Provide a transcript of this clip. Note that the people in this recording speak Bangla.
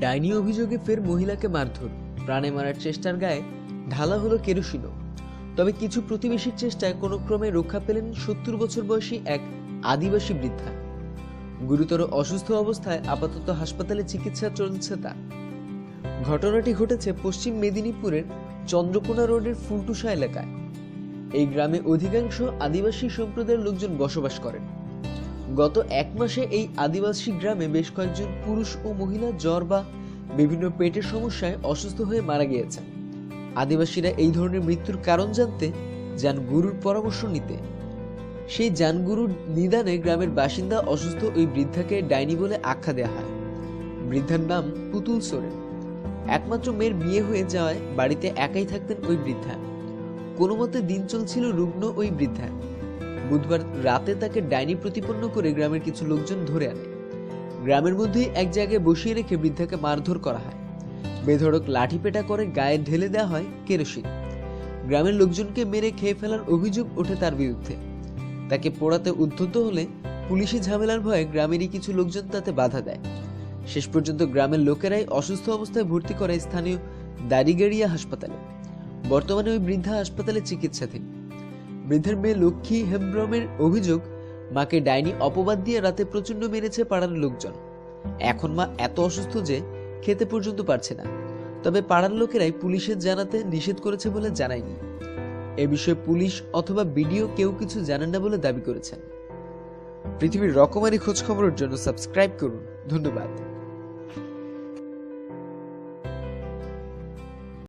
ডাইনি অভিযোগে ফের মহিলাকে মারধর। প্রাণে মারার চেষ্টার গায়ে ঢালা হলো কেরোসিনও। তবে কিছু প্রতিবেশীর চেষ্টায় কোনো ক্রমে রক্ষা পেলেন সত্তর বছর বয়সী এক আদিবাসী বৃদ্ধা। গুরুতর অসুস্থ অবস্থায় আপাতত হাসপাতালে চিকিৎসা চলছে তার। ঘটনাটি ঘটেছে পশ্চিম মেদিনীপুরের চন্দ্রকোনা রোডের ফুলটুসা এলাকায়। এই গ্রামে অধিকাংশ আদিবাসী সম্প্রদায়ের লোকজন বসবাস করেন। গত এক মাসে এই আদিবাসী গ্রামে বেশ কয়েকজন পুরুষ ও মহিলা জ্বর বা বিভিন্ন পেটের সমস্যায় অসুস্থ হয়ে মারা গিয়েছেন। আদিবাসীরা এই ধরনের মৃত্যুর কারণ জানতে যান গুরুর পরামর্শ নিতে। সেই জানগুরুর নিদানে গ্রামের বাসিন্দা অসুস্থ ওই বৃদ্ধাকে ডাইনি বলে আখ্যা দেওয়া হয়। বৃদ্ধার নাম পুতুল সোরেন। একমাত্র মেয়ের বিয়ে হয়ে যাওয়ায় বাড়িতে একাই থাকতেন ওই বৃদ্ধা। কোনো মতে দিন চলছিল রুগ্ন ওই বৃদ্ধা। বুধবার রাতে তাকে ডাইনি প্রতিপন্ন করে গ্রামের কিছু লোকজন ধরে আনে। গ্রামের মধ্যেই এক জায়গায় বসিয়ে রেখে বৃদ্ধাকে মারধর করা হয়। বেধড়ক লাঠিপেটা করে গায়ে ঢেলে দেওয়া হয় কেরোসিন। গ্রামের লোকজনকে মেরে খেয়ে ফেলার অভিযোগ ওঠে তার বিরুদ্ধে। তাকে পোড়াতে উদ্ধত হলে পুলিশি ঝামেলার ভয়ে গ্রামেরই কিছু লোকজন তাতে বাধা দেয়। শেষ পর্যন্ত গ্রামের লোকেরাই অসুস্থ অবস্থায় ভর্তি করে স্থানীয় দারিগাড়িয়া হাসপাতালে। বর্তমানে ওই বৃদ্ধা হাসপাতালে চিকিৎসাধীন। বৃদ্ধের মেয়ে লক্ষ্মী হেমব্রমের অভিযোগ, মাকে ডাইনি অপবাদ দিয়ে রাতে প্রচণ্ড মেরেছে পাড়ার লোকজন। এখন মা এত অসুস্থ যে খেতে পর্যন্ত পারছে না। তবে পাড়ার লোকেরাই পুলিশের জানাতে নিষেধ করেছে বলে জানায়নি। এ বিষয়ে পুলিশ অথবা বিডিও কেউ কিছু জানেন না বলে দাবি করেছেন। পৃথিবীর রকমারি খোঁজ খবরের জন্য সাবস্ক্রাইব করুন। ধন্যবাদ।